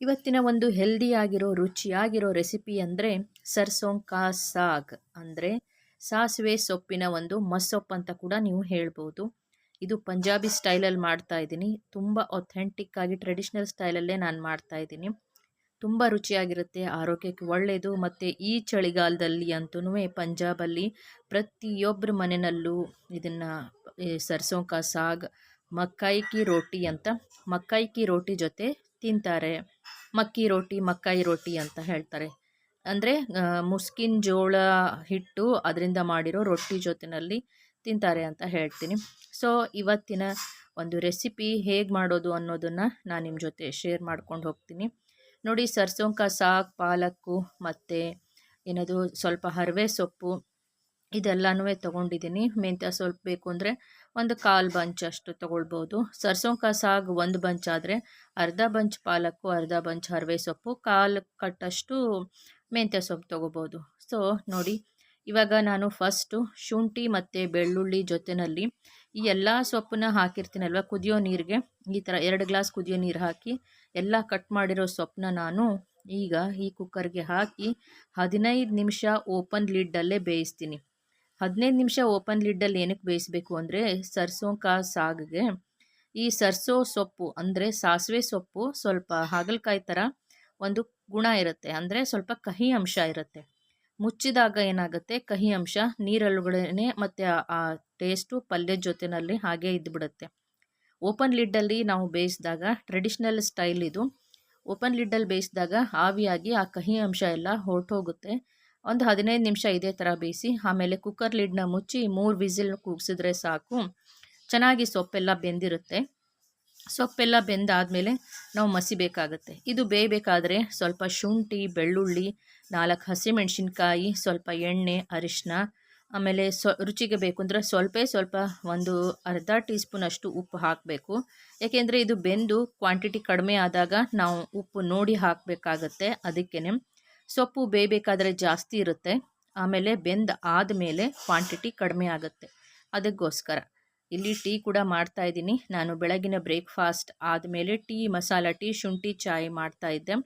ಇವತ್ತಿನ ಒಂದು ಹೆಲ್ದಿಯಾಗಿರೋ ರುಚಿಯಾಗಿರೋ ರೆಸಿಪಿ ಅಂದರೆ ಸರ್ಸೋಂಕಾ ಸಾಗ್. ಅಂದರೆ ಸಾಸಿವೆ ಸೊಪ್ಪಿನ ಒಂದು ಮಸ್ಸೊಪ್ಪು ಅಂತ ಕೂಡ ನೀವು ಹೇಳ್ಬೋದು. ಇದು ಪಂಜಾಬಿ ಸ್ಟೈಲಲ್ಲಿ ಮಾಡ್ತಾ ಇದ್ದೀನಿ. ತುಂಬ ಅಥೆಂಟಿಕ್ಕಾಗಿ ಟ್ರೆಡಿಷ್ನಲ್ ಸ್ಟೈಲಲ್ಲೇ ನಾನು ಮಾಡ್ತಾ ಇದ್ದೀನಿ. ತುಂಬ ರುಚಿಯಾಗಿರುತ್ತೆ, ಆರೋಗ್ಯಕ್ಕೆ ಒಳ್ಳೆಯದು ಮತ್ತು ಈ ಚಳಿಗಾಲದಲ್ಲಿ ಅಂತೂ ಪಂಜಾಬಲ್ಲಿ ಪ್ರತಿಯೊಬ್ಬರ ಮನೆಯಲ್ಲೂ ಇದನ್ನು ಸರ್ಸೋಂಕ ಸಾಗ್ ಮಕ್ಕೈ ಕಿ ರೋಟಿ ಅಂತ ಮಕ್ಕೈ ಕಿ ರೋಟಿ ಜೊತೆ ತಿಂತಾರೆ. ಮಕ್ಕಿ ರೋಟಿ ಮಕ್ಕಾಯಿ ರೋಟಿ ಅಂತ ಹೇಳ್ತಾರೆ. ಅಂದರೆ ಮುಸ್ಕಿನ ಜೋಳ ಹಿಟ್ಟು ಅದರಿಂದ ಮಾಡಿರೋ ರೊಟ್ಟಿ ಜೊತೆಯಲ್ಲಿ ತಿಂತಾರೆ ಅಂತ ಹೇಳ್ತೀನಿ. ಸೊ, ಇವತ್ತಿನ ಒಂದು ರೆಸಿಪಿ ಹೇಗೆ ಮಾಡೋದು ಅನ್ನೋದನ್ನು ನಾನು ನಿಮ್ಮ ಜೊತೆ ಶೇರ್ ಮಾಡ್ಕೊಂಡು ಹೋಗ್ತೀನಿ. ನೋಡಿ ಸರ್ಸೋಂಕ ಸಾಗ್ ಪಾಲಕ್ಕು, ಮತ್ತು ಏನದು ಸ್ವಲ್ಪ ಹರವೆ ಸೊಪ್ಪು ಇದೆಲ್ಲನೂ ತೊಗೊಂಡಿದ್ದೀನಿ. ಮೆಂತ್ಯ ಸ್ವಲ್ಪ ಬೇಕು ಅಂದರೆ ಒಂದು ಕಾಲು ಬಂಚ್ ಅಷ್ಟು ತೊಗೊಳ್ಬೋದು. ಸರ್ಸೋಂಕ, ಸಾಗ್ ಒಂದು ಬಂಚ್ ಆದರೆ ಅರ್ಧ ಬಂಚ್ ಪಾಲಕ್ಕು, ಅರ್ಧ ಬಂಚ್ ಹರವೆ ಸೊಪ್ಪು, ಕಾಲು ಕಟ್ಟಷ್ಟು ಮೆಂತ್ಯ ಸೊಪ್ಪು ತೊಗೋಬೋದು ಸೊ ನೋಡಿ, ಇವಾಗ ನಾನು ಫಸ್ಟು ಶುಂಠಿ ಮತ್ತು ಬೆಳ್ಳುಳ್ಳಿ ಜೊತೆಯಲ್ಲಿ ಈ ಎಲ್ಲ ಸೊಪ್ಪನ್ನ ಹಾಕಿರ್ತೀನಲ್ವ, ಕುದಿಯೋ ನೀರಿಗೆ, ಈ ಥರ ಎರಡು ಗ್ಲಾಸ್ ಕುದಿಯೋ ನೀರು ಹಾಕಿ ಎಲ್ಲ ಕಟ್ ಮಾಡಿರೋ ಸೊಪ್ಪನ್ನ ನಾನು ಈಗ ಈ ಕುಕ್ಕರ್ಗೆ ಹಾಕಿ ಹದಿನೈದು ನಿಮಿಷ ಓಪನ್ ಲಿಡ್ಡಲ್ಲೇ ಬೇಯಿಸ್ತೀನಿ. ಹದಿನೈದು ನಿಮಿಷ ಓಪನ್ ಲಿಡ್ಡಲ್ಲಿ ಏನಕ್ಕೆ ಬೇಯಿಸಬೇಕು ಅಂದರೆ ಸರ್ಸೋ ಕಾ ಸಾಗಿಗೆ ಈ ಸರ್ಸೋ ಸೊಪ್ಪು ಅಂದರೆ ಸಾಸಿವೆ ಸೊಪ್ಪು ಸ್ವಲ್ಪ ಹಾಗಲಕಾಯಿ ಥರ ಒಂದು ಗುಣ ಇರುತ್ತೆ. ಅಂದರೆ ಸ್ವಲ್ಪ ಕಹಿ ಅಂಶ ಇರುತ್ತೆ. ಮುಚ್ಚಿದಾಗ ಏನಾಗುತ್ತೆ? ಕಹಿ ಅಂಶ ನೀರೊಳಗಡೆ ಮತ್ತು ಆ ಟೇಸ್ಟು ಪಲ್ಯದ ಜೊತೆಯಲ್ಲಿ ಹಾಗೆ ಇದ್ದುಬಿಡುತ್ತೆ ಓಪನ್ ಲಿಡ್ಡಲ್ಲಿ ನಾವು ಬೇಯಿಸಿದಾಗ ಟ್ರೆಡಿಷ್ನಲ್ ಸ್ಟೈಲ್ ಇದು. ಓಪನ್ ಲಿಡ್ಡಲ್ಲಿ ಬೇಯಿಸಿದಾಗ ಆವಿಯಾಗಿ ಆ ಕಹಿ ಅಂಶ ಎಲ್ಲ ಹೊರಟೋಗುತ್ತೆ. ಒಂದು ಹದಿನೈದು ನಿಮಿಷ ಇದೇ ಥರ ಬೇಯಿಸಿ, ಆಮೇಲೆ ಕುಕ್ಕರ್ ಲಿಡ್ನ ಮುಚ್ಚಿ ಮೂರು ವಿಸಿಲ್ ಕೂಗಿಸಿದ್ರೆ ಸಾಕು. ಚೆನ್ನಾಗಿ ಸೊಪ್ಪೆಲ್ಲ ಬೆಂದಿರುತ್ತೆ. ಸೊಪ್ಪೆಲ್ಲ ಬೆಂದಾದಮೇಲೆ ನಾವು ಮಸಿಬೇಕಾಗುತ್ತೆ. ಇದು ಬೇಯಬೇಕಾದ್ರೆ ಸ್ವಲ್ಪ ಶುಂಠಿ, ಬೆಳ್ಳುಳ್ಳಿ, ನಾಲ್ಕು ಹಸಿಮೆಣಸಿನ್ಕಾಯಿ, ಸ್ವಲ್ಪ ಎಣ್ಣೆ ಅರಿಶಿನ ಆಮೇಲೆ ಸ್ವ, ರುಚಿಗೆ ಬೇಕು ಅಂದರೆ ಸ್ವಲ್ಪ ಸ್ವಲ್ಪ ಒಂದು ಅರ್ಧ ಟೀ ಸ್ಪೂನಷ್ಟು ಉಪ್ಪು ಹಾಕಬೇಕು. ಯಾಕೆಂದರೆ ಇದು ಬೆಂದು ಕ್ವಾಂಟಿಟಿ ಕಡಿಮೆ ಆದಾಗ ನಾವು ಉಪ್ಪು ನೋಡಿ ಹಾಕಬೇಕಾಗತ್ತೆ ಅದಕ್ಕೇ ಸೊಪ್ಪು ಬೇಯಬೇಕಾದ್ರೆ ಜಾಸ್ತಿ ಇರುತ್ತೆ. ಆಮೇಲೆ ಬೆಂದ ಆದಮೇಲೆ ಕ್ವಾಂಟಿಟಿ ಕಡಿಮೆ ಆಗುತ್ತೆ. ಅದಕ್ಕೋಸ್ಕರ ಇಲ್ಲಿ ಟೀ ಕೂಡ ಮಾಡ್ತಾ ಇದ್ದೀನಿ. ನಾನು ಬೆಳಗಿನ ಬ್ರೇಕ್ಫಾಸ್ಟ್ ಆದಮೇಲೆ ಟೀ, ಮಸಾಲ ಟೀ, ಶುಂಠಿ ಚಾಯ್ ಮಾಡ್ತಾ ಇದ್ದೆ.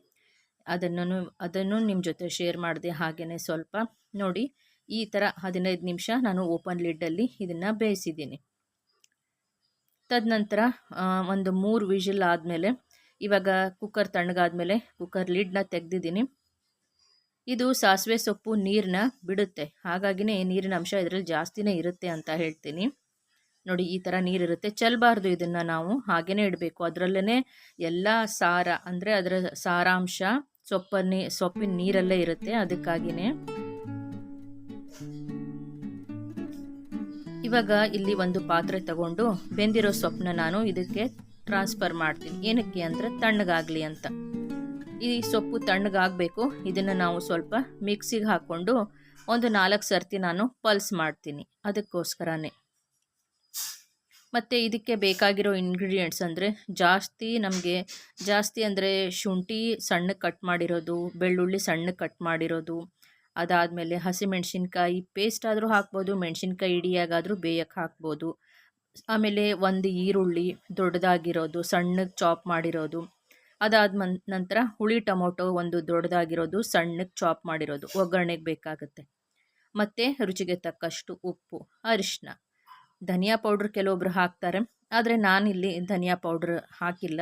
ಅದನ್ನು ಅದನ್ನು ನಿಮ್ಮ ಜೊತೆ ಶೇರ್ ಮಾಡಿದೆ ಹಾಗೆಯೇ ಸ್ವಲ್ಪ ನೋಡಿ. ಈ ಥರ ಹದಿನೈದು ನಿಮಿಷ ನಾನು ಓಪನ್ ಲಿಡ್ಡಲ್ಲಿ ಇದನ್ನು ಬೇಯಿಸಿದ್ದೀನಿ. ತದನಂತರ ಒಂದು ಮೂರು ವಿಷಲ್ ಆದಮೇಲೆ, ಇವಾಗ ಕುಕ್ಕರ್ ತಣ್ಣಗಾದ್ಮೇಲೆ ಕುಕ್ಕರ್ ಲಿಡ್ನ ತೆಗೆದಿದ್ದೀನಿ. ಇದು ಸಾಸಿವೆ ಸೊಪ್ಪು ನೀರನ್ನ ಬಿಡುತ್ತೆ. ಹಾಗಾಗಿನೇ ನೀರಿನ ಅಂಶ ಇದರಲ್ಲಿ ಜಾಸ್ತಿನೇ ಇರುತ್ತೆ ಅಂತ ಹೇಳ್ತೀನಿ. ನೋಡಿ, ಈ ಥರ ನೀರಿರುತ್ತೆ ಚೆಲ್ಲಬಾರ್ದು ಇದನ್ನು ನಾವು. ಹಾಗೇ ಇಡಬೇಕು. ಅದರಲ್ಲೇ ಎಲ್ಲ ಸಾರ, ಅಂದರೆ ಅದರ ಸಾರಾಂಶ, ಸೊಪ್ಪನ್ನೇ, ಸೊಪ್ಪಿನ ನೀರಲ್ಲೇ ಇರುತ್ತೆ. ಅದಕ್ಕಾಗಿಯೇ ಇವಾಗ ಇಲ್ಲಿ ಒಂದು ಪಾತ್ರೆ ತಗೊಂಡು ಬೆಂದಿರೋ ಸೊಪ್ಪನ್ನ ನಾನು ಇದಕ್ಕೆ ಟ್ರಾನ್ಸ್ಫರ್ ಮಾಡ್ತೀನಿ. ಏನಕ್ಕೆ ಅಂದರೆ ತಣ್ಣಗಾಗಲಿ ಅಂತ. ಈ ಸೊಪ್ಪು ತಣ್ಣಗಾಗಬೇಕು. ಇದನ್ನು ನಾವು ಸ್ವಲ್ಪ ಮಿಕ್ಸಿಗೆ ಹಾಕ್ಕೊಂಡು ಒಂದು ನಾಲ್ಕು ಸರ್ತಿ ನಾನು ಪಲ್ಸ್ ಮಾಡ್ತೀನಿ. ಅದಕ್ಕೋಸ್ಕರನೇ. ಮತ್ತು ಇದಕ್ಕೆ ಬೇಕಾಗಿರೋ ಇಂಗ್ರೀಡಿಯೆಂಟ್ಸ್ ಅಂದರೆ ಜಾಸ್ತಿ ನಮಗೆ ಜಾಸ್ತಿ ಅಂದರೆ ಶುಂಠಿ ಸಣ್ಣ ಕಟ್ ಮಾಡಿರೋದು, ಬೆಳ್ಳುಳ್ಳಿ ಸಣ್ಣ ಕಟ್ ಮಾಡಿರೋದು ಅದಾದಮೇಲೆ ಹಸಿಮೆಣ್ಸಿನ್ಕಾಯಿ ಪೇಸ್ಟ್ ಆದರೂ ಹಾಕ್ಬೋದು, ಮೆಣಸಿನ್ಕಾಯಿ ಇಡಿಯಾಗಾದರೂ ಬೇಯಕ್ಕೆ ಹಾಕ್ಬೋದು. ಆಮೇಲೆ ಒಂದು ಈರುಳ್ಳಿ ದೊಡ್ಡದಾಗಿರೋದು, ಸಣ್ಣಗೆ ಚಾಪ್ ಮಾಡಿರೋದು. ಅದಾದ ನಂತರ ಹುಳಿ ಟೊಮೊಟೊ ಒಂದು ದೊಡ್ಡದಾಗಿರೋದು ಸಣ್ಣಕ್ಕೆ ಚಾಪ್ ಮಾಡಿರೋದು. ಒಗ್ಗರಣೆಗೆ ಬೇಕಾಗುತ್ತೆ. ಮತ್ತು ರುಚಿಗೆ ತಕ್ಕಷ್ಟು ಉಪ್ಪು ಅರಿಶಿನ ಧನಿಯಾ ಪೌಡ್ರ್ ಕೆಲವೊಬ್ರು ಹಾಕ್ತಾರೆ. ಆದರೆ ನಾನಿಲ್ಲಿ ಧನಿಯಾ ಪೌಡ್ರ್ ಹಾಕಿಲ್ಲ.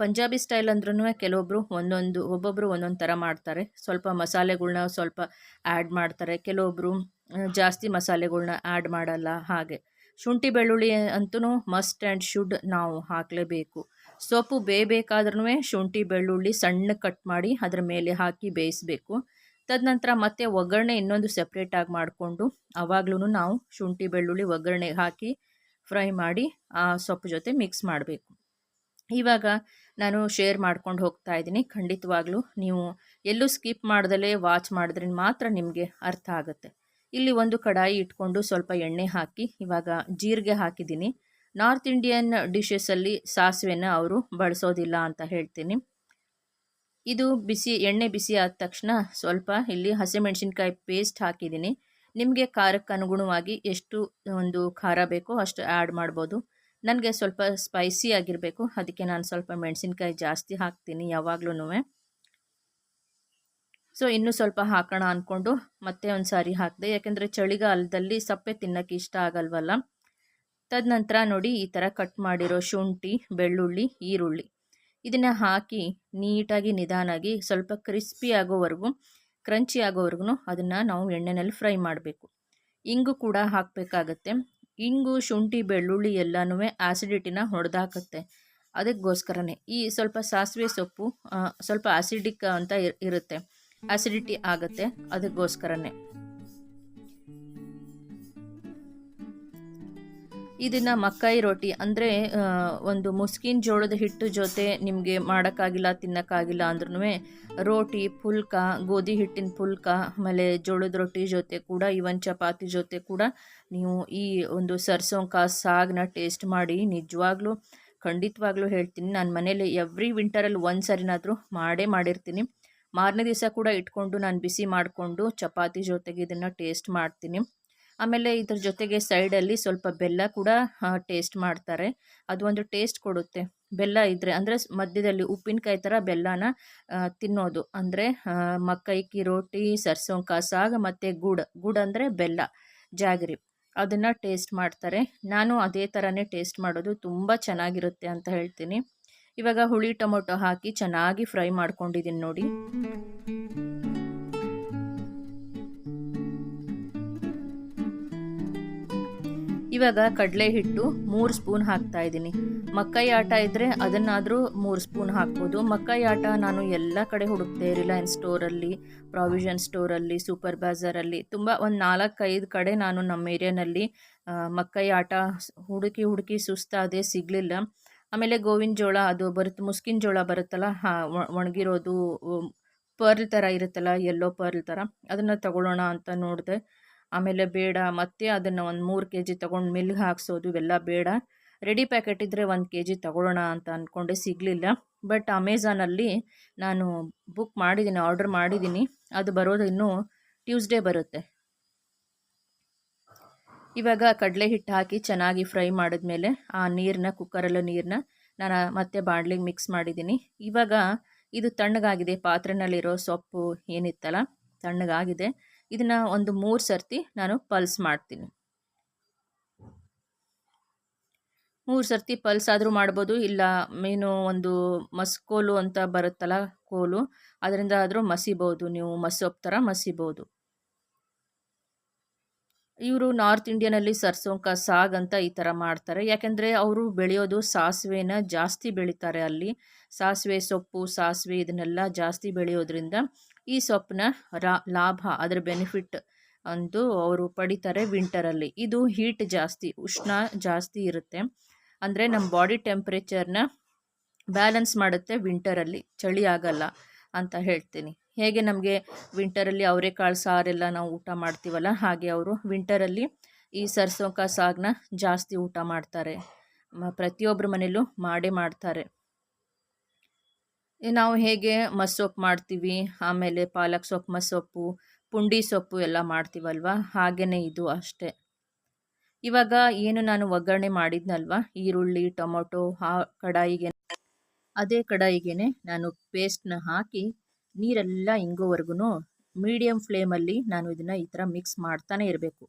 ಪಂಜಾಬಿ ಸ್ಟೈಲ್ ಅಂದ್ರೂ ಕೆಲವೊಬ್ಬರು ಒಂದೊಂದು ಒಬ್ಬೊಬ್ಬರು ಒಂದೊಂದು ಥರ ಮಾಡ್ತಾರೆ. ಸ್ವಲ್ಪ ಮಸಾಲೆಗಳನ್ನ ಸ್ವಲ್ಪ ಆ್ಯಡ್ ಮಾಡ್ತಾರೆ. ಕೆಲವೊಬ್ಬರು ಜಾಸ್ತಿ ಮಸಾಲೆಗಳ್ನ ಆ್ಯಡ್ ಮಾಡಲ್ಲ ಹಾಗೆ. ಶುಂಠಿ ಬೆಳ್ಳುಳ್ಳಿ ಅಂತೂ ಮಸ್ಟ್ ಆ್ಯಂಡ್ ಶುಡ್ ನಾವು ಹಾಕಲೇಬೇಕು. ಸೊಪ್ಪು ಬೇಯಬೇಕಾದ್ರೂ ಶುಂಠಿ ಬೆಳ್ಳುಳ್ಳಿ ಸಣ್ಣ ಕಟ್ ಮಾಡಿ ಅದರ ಮೇಲೆ ಹಾಕಿ ಬೇಯಿಸಬೇಕು. ತದನಂತರ ಮತ್ತೆ ಒಗ್ಗರಣೆ ಇನ್ನೊಂದು ಸಪ್ರೇಟಾಗಿ ಮಾಡಿಕೊಂಡು ಆವಾಗ್ಲೂ ನಾವು ಶುಂಠಿ ಬೆಳ್ಳುಳ್ಳಿ ಒಗ್ಗರಣೆಗೆ ಹಾಕಿ ಫ್ರೈ ಮಾಡಿ ಆ ಸೊಪ್ಪು ಜೊತೆ ಮಿಕ್ಸ್ ಮಾಡಬೇಕು. ಇವಾಗ ನಾನು ಶೇರ್ ಮಾಡ್ಕೊಂಡು ಹೋಗ್ತಾ ಇದ್ದೀನಿ. ಖಂಡಿತವಾಗ್ಲೂ ನೀವು ಎಲ್ಲೂ ಸ್ಕಿಪ್ ಮಾಡ್ದಲೇ ವಾಚ್ ಮಾಡಿದ್ರೆ ಮಾತ್ರ ನಿಮಗೆ ಅರ್ಥ ಆಗುತ್ತೆ. ಇಲ್ಲಿ ಒಂದು ಕಡಾಯಿ ಇಟ್ಕೊಂಡು ಸ್ವಲ್ಪ ಎಣ್ಣೆ ಹಾಕಿ, ಇವಾಗ ಜೀರಿಗೆ ಹಾಕಿದ್ದೀನಿ. ನಾರ್ತ್ ಇಂಡಿಯನ್ ಡಿಶಸಲ್ಲಿ ಸಾಸಿವೆನ ಅವರು ಬಳಸೋದಿಲ್ಲ ಅಂತ ಹೇಳ್ತೀನಿ. ಇದು ಬಿಸಿ, ಎಣ್ಣೆ ಬಿಸಿ ಆದ ತಕ್ಷಣ ಸ್ವಲ್ಪ ಇಲ್ಲಿ ಹಸಿಮೆಣಸಿನ್ಕಾಯಿ ಪೇಸ್ಟ್ ಹಾಕಿದ್ದೀನಿ. ನಿಮಗೆ ಖಾರಕ್ಕೆ ಅನುಗುಣವಾಗಿ ಎಷ್ಟು ಒಂದು ಖಾರ ಬೇಕೋ ಅಷ್ಟು ಆ್ಯಡ್ ಮಾಡ್ಬೋದು. ನನಗೆ ಸ್ವಲ್ಪ ಸ್ಪೈಸಿ ಆಗಿರಬೇಕು. ಅದಕ್ಕೆ ನಾನು ಸ್ವಲ್ಪ ಮೆಣಸಿನ್ಕಾಯಿ ಜಾಸ್ತಿ ಹಾಕ್ತೀನಿ ಯಾವಾಗ್ಲೂ ಸೊ ಇನ್ನೂ ಸ್ವಲ್ಪ ಹಾಕೋಣ ಅಂದ್ಕೊಂಡು ಮತ್ತೆ ಒಂದು ಸಾರಿ ಹಾಕಿದೆ. ಯಾಕೆಂದರೆ ಚಳಿಗಾಲದಲ್ಲಿ ಸಪ್ಪೆ ತಿನ್ನೋಕ್ಕೆ ಇಷ್ಟ ಆಗಲ್ವಲ್ಲ. ತದನಂತರ ನೋಡಿ ಈ ಥರ ಕಟ್ ಮಾಡಿರೋ ಶುಂಠಿ, ಬೆಳ್ಳುಳ್ಳಿ, ಈರುಳ್ಳಿ. ಇದನ್ನು ಹಾಕಿ ನೀಟಾಗಿ ನಿಧಾನಾಗಿ ಸ್ವಲ್ಪ ಕ್ರಿಸ್ಪಿ ಆಗೋವರೆಗೂ ಕ್ರಂಚಿ ಆಗೋವರೆಗೂ ಅದನ್ನು ನಾವು ಎಣ್ಣೆಯಲ್ಲಿ ಫ್ರೈ ಮಾಡಬೇಕು. ಇಂಗು ಕೂಡ ಹಾಕಬೇಕಾಗತ್ತೆ. ಇಂಗು, ಶುಂಠಿ, ಬೆಳ್ಳುಳ್ಳಿ ಎಲ್ಲನೂ ಆ್ಯಸಿಡಿಟಿನ ಹೊಡೆದಾಕತ್ತೆ. ಅದಕ್ಕೋಸ್ಕರನೇ ಈ ಸ್ವಲ್ಪ ಸಾಸಿವೆ ಸೊಪ್ಪು ಸ್ವಲ್ಪ ಆಸಿಡಿಕ್ ಅಂತ ಇರುತ್ತೆ. ಆಸಿಡಿಟಿ ಆಗುತ್ತೆ. ಅದಕ್ಕೋಸ್ಕರನೇ. ಇದನ್ನ ಮಕ್ಕಾಯಿ ರೋಟಿ ಅಂದರೆ ಒಂದು ಮುಸ್ಕಿನ ಜೋಳದ ಹಿಟ್ಟು ಜೊತೆ ನಿಮಗೆ ಮಾಡೋಕ್ಕಾಗಿಲ್ಲ, ತಿನ್ನೋಕ್ಕಾಗಿಲ್ಲ ಅಂದ್ರೂ ರೋಟಿ, ಪುಲ್ಕ, ಗೋಧಿ ಹಿಟ್ಟಿನ ಪುಲ್ಕ, ಆಮೇಲೆ ಜೋಳದ ರೊಟ್ಟಿ ಜೊತೆ ಕೂಡ ಇವನ್ ಚಪಾತಿ ಜೊತೆ ಕೂಡ ನೀವು ಈ ಒಂದು ಸರ್ಸೋಂಕ ಸಾಗನ್ನ ಟೇಸ್ಟ್ ಮಾಡಿ ನಿಜವಾಗ್ಲೂ, ಖಂಡಿತವಾಗ್ಲೂ ಹೇಳ್ತೀನಿ. ನಾನು ಮನೇಲಿ ಎವ್ರಿ ವಿಂಟರಲ್ಲಿ ಒಂದು ಸರಿನಾದರೂ ಮಾಡೇ ಮಾಡಿರ್ತೀನಿ. ಮಾರನೇ ದಿವಸ ಕೂಡ ಇಟ್ಕೊಂಡು ನಾನು ಬಿಸಿ ಮಾಡಿಕೊಂಡು ಚಪಾತಿ ಜೊತೆಗೆ ಇದನ್ನು ಟೇಸ್ಟ್ ಮಾಡ್ತೀನಿ. ಆಮೇಲೆ ಇದ್ರ ಜೊತೆಗೆ ಸೈಡಲ್ಲಿ ಸ್ವಲ್ಪ ಬೆಲ್ಲ ಕೂಡ ಟೇಸ್ಟ್ ಮಾಡ್ತಾರೆ. ಅದು ಒಂದು ಟೇಸ್ಟ್ ಕೊಡುತ್ತೆ. ಬೆಲ್ಲ ಇದ್ದರೆ ಅಂದರೆ ಮಧ್ಯದಲ್ಲಿ ಉಪ್ಪಿನಕಾಯಿ ಥರ ಬೆಲ್ಲನ ತಿನ್ನೋದು. ಅಂದರೆ ಮಕ್ಕೈಕಿ ರೋಟಿ ಸರ್ಸೋಂಕ, ಸಾಗ ಮತ್ತು ಗುಡ. ಗುಡ ಅಂದರೆ ಬೆಲ್ಲ, ಜಾಗರಿ. ಅದನ್ನು ಟೇಸ್ಟ್ ಮಾಡ್ತಾರೆ. ನಾನು ಅದೇ ಥರನೇ ಟೇಸ್ಟ್ ಮಾಡೋದು. ತುಂಬ ಚೆನ್ನಾಗಿರುತ್ತೆ ಅಂತ ಹೇಳ್ತೀನಿ. ಇವಾಗ ಹುಳಿ ಟೊಮೊಟೊ ಹಾಕಿ ಚೆನ್ನಾಗಿ ಫ್ರೈ ಮಾಡ್ಕೊಂಡಿದ್ದೀನಿ ನೋಡಿ. ಇವಾಗ ಕಡಲೆ ಹಿಟ್ಟು ಮೂರು ಸ್ಪೂನ್ ಹಾಕ್ತಾ ಇದ್ದೀನಿ. ಮಕ್ಕೈ ಆಟ ಇದ್ದರೆ ಅದನ್ನಾದರೂ ಮೂರು ಸ್ಪೂನ್ ಹಾಕ್ಬೋದು. ಮಕ್ಕೈ ಆಟ ನಾನು ಎಲ್ಲ ಕಡೆ ಹುಡುಕ್ತೆ ರಿಲಯನ್ಸ್ ಸ್ಟೋರಲ್ಲಿ, ಪ್ರಾವಿಷನ್ ಸ್ಟೋರಲ್ಲಿ, ಸೂಪರ್ ಬಾಜಾರಲ್ಲಿ, ತುಂಬ ಒಂದು ನಾಲ್ಕೈದು ಕಡೆ ನಾನು ನಮ್ಮ ಏರಿಯಾನಲ್ಲಿ ಮಕ್ಕೈ ಆಟ ಹುಡುಕಿ ಹುಡುಕಿ ಸುಸ್ತಾದೆ ಸಿಗಲಿಲ್ಲ. ಆಮೇಲೆ ಗೋವಿನ ಜೋಳ, ಅದು ಬರುತ್ತೆ ಮುಸ್ಕಿನ ಜೋಳ ಬರುತ್ತಲ್ಲ, ಹಾಂ ಒಣಗಿರೋದು ಪರ್ಲ್ ಥರ ಇರುತ್ತಲ್ಲ ಎಲ್ಲೋ ಪರ್ಲ್ ಥರ ಅದನ್ನು ತಗೊಳ್ಳೋಣ ಅಂತ ನೋಡಿದೆ. ಆಮೇಲೆ ಬೇಡ, ಮತ್ತೆ ಅದನ್ನು ಒಂದು ಮೂರು ಕೆ ಜಿ ತೊಗೊಂಡು ಮಿಲ್ಗೆ ಹಾಕ್ಸೋದು ಇವೆಲ್ಲ ಬೇಡ. ರೆಡಿ ಪ್ಯಾಕೆಟ್ ಇದ್ದರೆ ಒಂದು ಕೆ ಜಿ ತೊಗೊಳ್ಳೋಣ ಅಂತ ಅಂದ್ಕೊಂಡೆ ಸಿಗಲಿಲ್ಲ. ಬಟ್ ಅಮೆಝಾನಲ್ಲಿ ನಾನು ಬುಕ್ ಮಾಡಿದ್ದೀನಿ ಆರ್ಡರ್ ಮಾಡಿದ್ದೀನಿ ಅದು ಬರೋದು ಇನ್ನೂ ಟ್ಯೂಸ್ಡೇ ಬರುತ್ತೆ. ಇವಾಗ ಕಡಲೆ ಹಿಟ್ಟು ಹಾಕಿ ಚೆನ್ನಾಗಿ ಫ್ರೈ ಮಾಡಿದ್ಮೇಲೆ ಆ ನೀರನ್ನ ಕುಕ್ಕರಲ್ಲೂ ನೀರನ್ನ ನಾನು ಮತ್ತೆ ಬಾಣಲಿಗೆ ಮಿಕ್ಸ್ ಮಾಡಿದ್ದೀನಿ ಇವಾಗ ಇದು ತಣ್ಣಗಾಗಿದೆ, ಪಾತ್ರೆನಲ್ಲಿರೋ ಸೊಪ್ಪು ಏನಿತ್ತಲ್ಲ, ತಣ್ಣಗಾಗಿದೆ. ಇದನ್ನು ಒಂದು ಮೂರು ಸರ್ತಿ ನಾನು ಪಲ್ಸ್ ಮಾಡ್ತೀನಿ. ಮೂರು ಸರ್ತಿ ಪಲ್ಸ್ ಆದರೂ ಮಾಡ್ಬೋದು, ಇಲ್ಲ ಮೀನು ಒಂದು ಮಸ್ಕೋಲು ಅಂತ ಬರುತ್ತಲ್ಲ ಕೋಲು, ಅದರಿಂದ ಆದರೂ ಮಸಿಬೋದು, ನೀವು ಮಸೊಪ್ಪು ಥರ ಮಸಿಬೋದು. ಇವರು ನಾರ್ತ್ ಇಂಡಿಯನಲ್ಲಿ ಸರ್ಸೋಂಕ, ಸಾಗ್ ಅಂತ ಈ ಥರ ಮಾಡ್ತಾರೆ. ಯಾಕೆಂದರೆ ಅವರು ಬೆಳೆಯೋದು ಸಾಸಿವೆನ ಜಾಸ್ತಿ ಬೆಳೀತಾರೆ ಅಲ್ಲಿ. ಸಾಸಿವೆ ಸೊಪ್ಪು, ಸಾಸಿವೆ ಇದನ್ನೆಲ್ಲ ಜಾಸ್ತಿ ಬೆಳೆಯೋದ್ರಿಂದ ಈ ಸೊಪ್ಪನ್ನ ರಾ, ಲಾಭ, ಅದರ ಬೆನಿಫಿಟ್ ಅಂದು ಅವರು ಪಡಿತಾರೆ ವಿಂಟರಲ್ಲಿ ಇದು ಹೀಟ್ ಜಾಸ್ತಿ, ಉಷ್ಣ ಜಾಸ್ತಿ ಇರುತ್ತೆ. ಅಂದರೆ ನಮ್ಮ ಬಾಡಿ ಟೆಂಪ್ರೇಚರ್ನ ಬ್ಯಾಲೆನ್ಸ್ ಮಾಡುತ್ತೆ ವಿಂಟರಲ್ಲಿ ಚಳಿ ಆಗಲ್ಲ ಅಂತ ಹೇಳ್ತೀನಿ. ಹೇಗೆ ನಮಗೆ ವಿಂಟರಲ್ಲಿ ಅವರೆಕಾಳು ಸಾರೆಲ್ಲ ನಾವು ಊಟ ಮಾಡ್ತೀವಲ್ಲ, ಹಾಗೆ ಅವರು ವಿಂಟರಲ್ಲಿ ಈ ಸರ್ಸೋಕಾ ಸಾಗನ್ನ ಜಾಸ್ತಿ ಊಟ ಮಾಡ್ತಾರೆ. ಪ್ರತಿಯೊಬ್ಬರ ಮನೇಲೂ ಮಾಡೇ ಮಾಡ್ತಾರೆ. ನಾವು ಹೇಗೆ ಮಸ್ಸೊಪ್ಪು ಮಾಡ್ತೀವಿ, ಆಮೇಲೆ ಪಾಲಕ್ ಸೊಪ್ಪು ಮಸ್ಸೊಪ್ಪು ಪುಂಡಿ ಸೊಪ್ಪು ಎಲ್ಲ ಮಾಡ್ತೀವಲ್ವ? ಹಾಗೆಯೇ ಇದು ಅಷ್ಟೇ. ಇವಾಗ ಏನು ನಾನು ಒಗ್ಗರಣೆ ಮಾಡಿದ್ನಲ್ವ? ಈರುಳ್ಳಿ, ಟೊಮೊಟೊ, ಆ ಕಡಾಯಿಗೆ. ಅದೇ ಕಡಾಯಿಗೆ ನಾನು ಪೇಸ್ಟ್ನ ಹಾಕಿ ನೀರೆಲ್ಲ ಹಿಂಗೋವರೆಗೂ ಮೀಡಿಯಮ್ ಫ್ಲೇಮಲ್ಲಿ ನಾನು ಇದನ್ನು ಈ ಥರ ಮಿಕ್ಸ್ ಮಾಡ್ತಾನೆ ಇರಬೇಕು.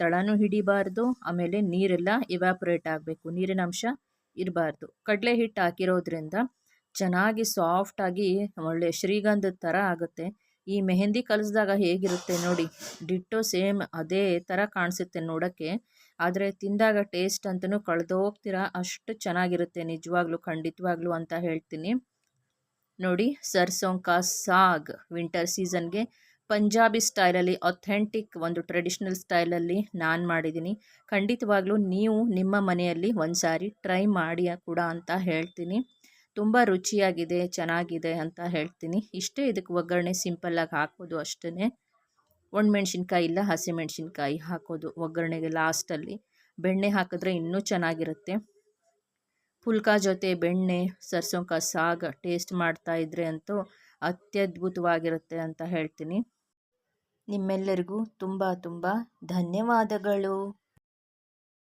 ತಳನೂ ಹಿಡಿಬಾರ್ದು, ಆಮೇಲೆ ನೀರೆಲ್ಲ ಇವ್ಯಾಪ್ರೇಟ್ ಆಗಬೇಕು. ನೀರಿನ ಅಂಶ ಇರಬಾರ್ದು. ಕಡಲೆ ಹಿಟ್ಟು ಹಾಕಿರೋದ್ರಿಂದ ಚೆನ್ನಾಗಿ ಸಾಫ್ಟಾಗಿ ಒಳ್ಳೆ ಶ್ರೀಗಂಧದ ಥರ ಆಗುತ್ತೆ. ಈ ಮೆಹಂದಿ ಕಲಸಿದಾಗ ಹೇಗಿರುತ್ತೆ ನೋಡಿ, ಡಿಟ್ಟೋ ಸೇಮ್ ಅದೇ ಥರ ಕಾಣಿಸುತ್ತೆ ನೋಡೋಕ್ಕೆ. ಆದರೆ ತಿಂದಾಗ ಟೇಸ್ಟ್ ಅಂತಲೂ ಕಳೆದೋಗ್ತೀರಾ, ಅಷ್ಟು ಚೆನ್ನಾಗಿರುತ್ತೆ ನಿಜವಾಗ್ಲೂ, ಖಂಡಿತವಾಗ್ಲೂ ಅಂತ ಹೇಳ್ತೀನಿ. ನೋಡಿ, ಸರ್ಸೋಂಕಾ ಸಾಗ್ ವಿಂಟರ್ ಸೀಸನ್ಗೆ ಪಂಜಾಬಿ ಸ್ಟೈಲಲ್ಲಿ ಅಥೆಂಟಿಕ್ ಒಂದು ಟ್ರೆಡಿಷ್ನಲ್ ಸ್ಟೈಲಲ್ಲಿ ನಾನು ಮಾಡಿದ್ದೀನಿ. ಖಂಡಿತವಾಗ್ಲೂ ನೀವು ನಿಮ್ಮ ಮನೆಯಲ್ಲಿ ಒಂದು ಸಾರಿ ಟ್ರೈ ಮಾಡಿ ಕೂಡ ಅಂತ ಹೇಳ್ತೀನಿ. ತುಂಬ ರುಚಿಯಾಗಿದೆ, ಚೆನ್ನಾಗಿದೆ ಅಂತ ಹೇಳ್ತೀನಿ. ಇಷ್ಟೇ ಇದಕ್ಕೆ ಒಗ್ಗರಣೆ ಸಿಂಪಲ್ಲಾಗಿ ಹಾಕೋದು ಅಷ್ಟೇ ಒಣಮೆಣ್ಸಿನ್ಕಾಯಿ ಇಲ್ಲ, ಹಸಿಮೆಣ್ಸಿನ್ಕಾಯಿ ಹಾಕೋದು ಒಗ್ಗರಣೆಗೆ ಲಾಸ್ಟಲ್ಲಿ. ಬೆಣ್ಣೆ ಹಾಕಿದ್ರೆ ಇನ್ನೂ ಚೆನ್ನಾಗಿರುತ್ತೆ. ಪುಲ್ಕ ಜೊತೆ ಬೆಣ್ಣೆ ಸರ್ಸೋಂಕ ಸಾಗ ಟೇಸ್ಟ್ ಮಾಡ್ತಾ ಇದ್ರೆ ಅಂತೂ ಅತ್ಯದ್ಭುತವಾಗಿರುತ್ತೆ ಅಂತ ಹೇಳ್ತೀನಿ. ನಿಮ್ಮೆಲ್ಲರಿಗೂ ತುಂಬ ತುಂಬ ಧನ್ಯವಾದಗಳು.